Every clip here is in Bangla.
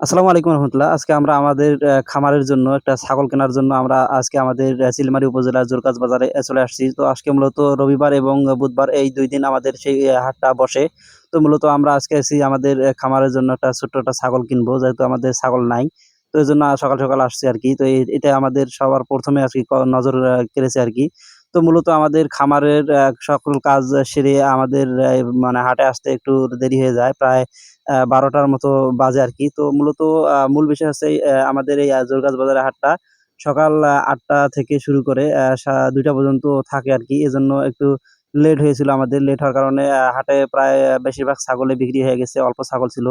আসসালামু আলাইকুম রহমতুল্লাহ। আজকে আমরা আমাদের খামারের জন্য একটা ছাগল কেনার জন্য আমরা আজকে আমাদের আহ, চিলমারি উপজেলার জোরকাজ বাজারে চলে আসছি। তো আজকে মূলত রবিবার এবং বুধবার এই দুই দিন আমাদের সেই হাটটা বসে। তো মূলত আমরা আজকে আছি আমাদের খামারের জন্য একটা ছোট্ট একটা ছাগল কিনবো যেহেতু আমাদের ছাগল নাই। তো এই জন্য সকাল সকাল আসছি আর কি। তো এটা আমাদের সবার প্রথমে আর কি নজর কেড়েছে আর কি। তো মূলত আমাদের খামারের সকল কাজ সেরে আমাদের মানে হাটে আসতে একটু দেরি হয়ে যায়, প্রায় বারোটার মতো বাজে আর কি। তো মূলত মূল বিষয় হচ্ছে আমাদের এই জোরগাছ বাজারের হাটটা সকাল আটটা থেকে শুরু করে দুইটা পর্যন্ত থাকে আর কি। এজন্য একটু লেট হয়েছিল আমাদের। লেট হওয়ার কারণে হাটে প্রায় বেশিরভাগ ছাগলে বিক্রি হয়ে গেছে, অল্প ছাগল ছিল।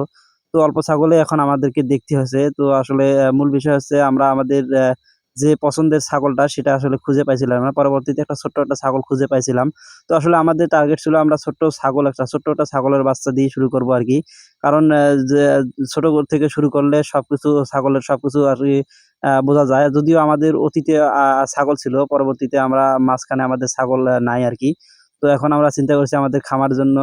তো অল্প ছাগলে এখন আমাদেরকে দেখতে হয়েছে। তো আসলে মূল বিষয় হচ্ছে আমরা আমাদের যে পছন্দের ছাগলটা সেটা আসলে খুঁজে পাইছিলাম না। পরবর্তীতে একটা ছোট্ট একটা ছাগল খুঁজে পাইছিলাম। তো আসলে আমাদের টার্গেট ছিল আমরা ছোট্ট ছাগল একটা, ছোট্ট একটা ছাগলের বাচ্চা দিয়ে শুরু করব আর কি। কারণ যে, ছোট থেকে শুরু করলে সব কিছু ছাগলের সব কিছু আর কি বোঝা যায়। যদিও আমাদের অতীতে ছাগল ছিল। পরবর্তীতে আমরা মাঝখানে আমাদের ছাগল নাই আর কি। তো এখন আমরা চিন্তা করছি আমাদের খামার জন্য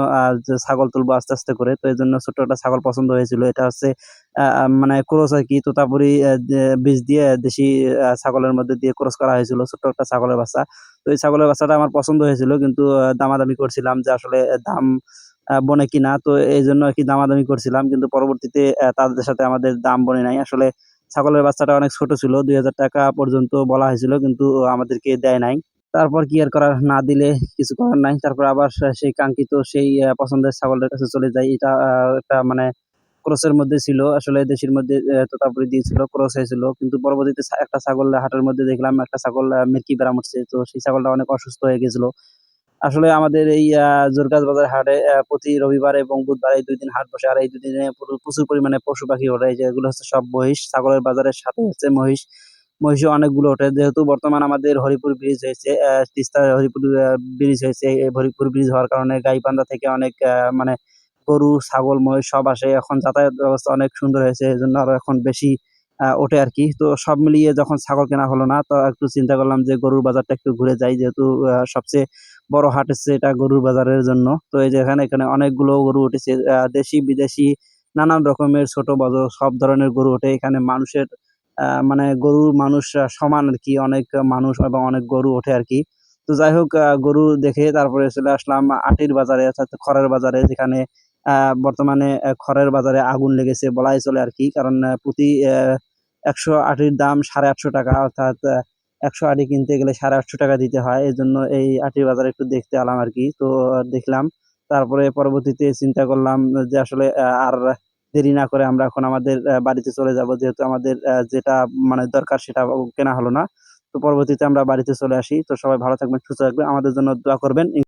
ছাগল তুলবো আস্তে আস্তে করে। তো এই জন্য ছোট্ট একটা ছাগল পছন্দ হয়েছিল। এটা হচ্ছে মানে ক্রস আর কি, তোতাপুরি বীজ দিয়ে দেশি ছাগলের মধ্যে দিয়ে ক্রস করা হয়েছিল ছোট্ট একটা ছাগলের বাচ্চা। তো এই ছাগলের বাচ্চাটা আমার পছন্দ হয়েছিল, কিন্তু দামাদামি করছিলাম যে আসলে দাম বনে কিনা। তো এই জন্য আর কি দামাদামি করছিলাম, কিন্তু পরবর্তীতে তাদের সাথে আমাদের দাম বনে নাই। আসলে ছাগলের বাচ্চাটা অনেক ছোট ছিল, দুই হাজার টাকা পর্যন্ত বলা হয়েছিল, কিন্তু আমাদেরকে দেয় নাই। তারপর কি আর করার না দিলে কিছু করার নাই। তারপর আবার সেই কাঙ্ক্ষিত সেই পছন্দের ছাগলের কাছে চলে যাই এটা একটা মানে ক্রসের মধ্যে ছিল। আসলে দেশের মধ্যে তোতাপুরি দিয়েছিল, ক্রস হয়েছিল। কিন্তু পরবর্তীতে একটা ছাগল হাটের মধ্যে দেখলাম, একটা ছাগল মিরকি বেড়াম উঠছে তো সেই ছাগলটা অনেক অসুস্থ হয়ে গেছিল। আসলে আমাদের এই জোরগাছ বাজার হাটে প্রতি রবিবার এবং বুধবার এই দুই দিন হাট বসে। আর এই দুই দিনে প্রচুর পরিমাণে পশু পাখি ওঠে। যেগুলো হচ্ছে সব মহিষ। ছাগলের বাজারের সাথে হচ্ছে মহিষ। মহিষও অনেকগুলো ওঠে। যেহেতু বর্তমান আমাদের হরিপুর ব্রিজ হয়েছে তিস্তা হরিপুর ব্রিজ হয়েছে হরিপুর ব্রিজ হওয়ার কারণে গাইবান্ধা থেকে অনেক মানে গরু, ছাগল, মহিষ সব আসে। এখন যাতায়াত ব্যবস্থা অনেক সুন্দর হয়েছে এই জন্য আরও এখন বেশি ওঠে আর কি। তো সব মিলিয়ে যখন ছাগল কেনা হলো না, তো একটু চিন্তা করলাম যে গরুর বাজারটা একটু ঘুরে যাই, যেহেতু সবচেয়ে বড় হাট হচ্ছে এটা গরুর বাজারের জন্য। তো এই যে এখানে এখানে অনেকগুলো গরু উঠেছে দেশি, বিদেশি, নানান রকমের, ছোট, বড়, সব ধরনের গরু ওঠে। এখানে মানুষের মানে গরু মানুষ সমান আর কি, অনেক মানুষ এবং অনেক গরু ওঠে আর কি। তো যাই হোক গরু দেখে তারপরে চলে আসলাম আটির বাজারে, অর্থাৎ খড়ের বাজারে, যেখানে বর্তমানে খড়ের বাজারে আগুন লেগেছে বলাই চলে আর কি। কারণ প্রতি একশো আটির দাম সাড়ে আটশো টাকা, অর্থাৎ একশো আটি কিনতে গেলে সাড়ে আটশো টাকা দিতে হয়। এই জন্য এই আটির বাজারে একটু দেখতে এলাম আর কি। তো দেখলাম। তারপরে পরবর্তীতে চিন্তা করলাম যে আসলে আর দেরি না করে আমরা এখন আমাদের বাড়িতে চলে যাব। যেহেতু আমাদের যেটা মানে দরকার সেটা কেনা হলো না। তো পরবর্তীতে আমরা বাড়িতে চলে আসি। তো সবাই ভালো থাকবেন, সুস্থ থাকবেন। আমাদের জন্য দোয়া করবেন।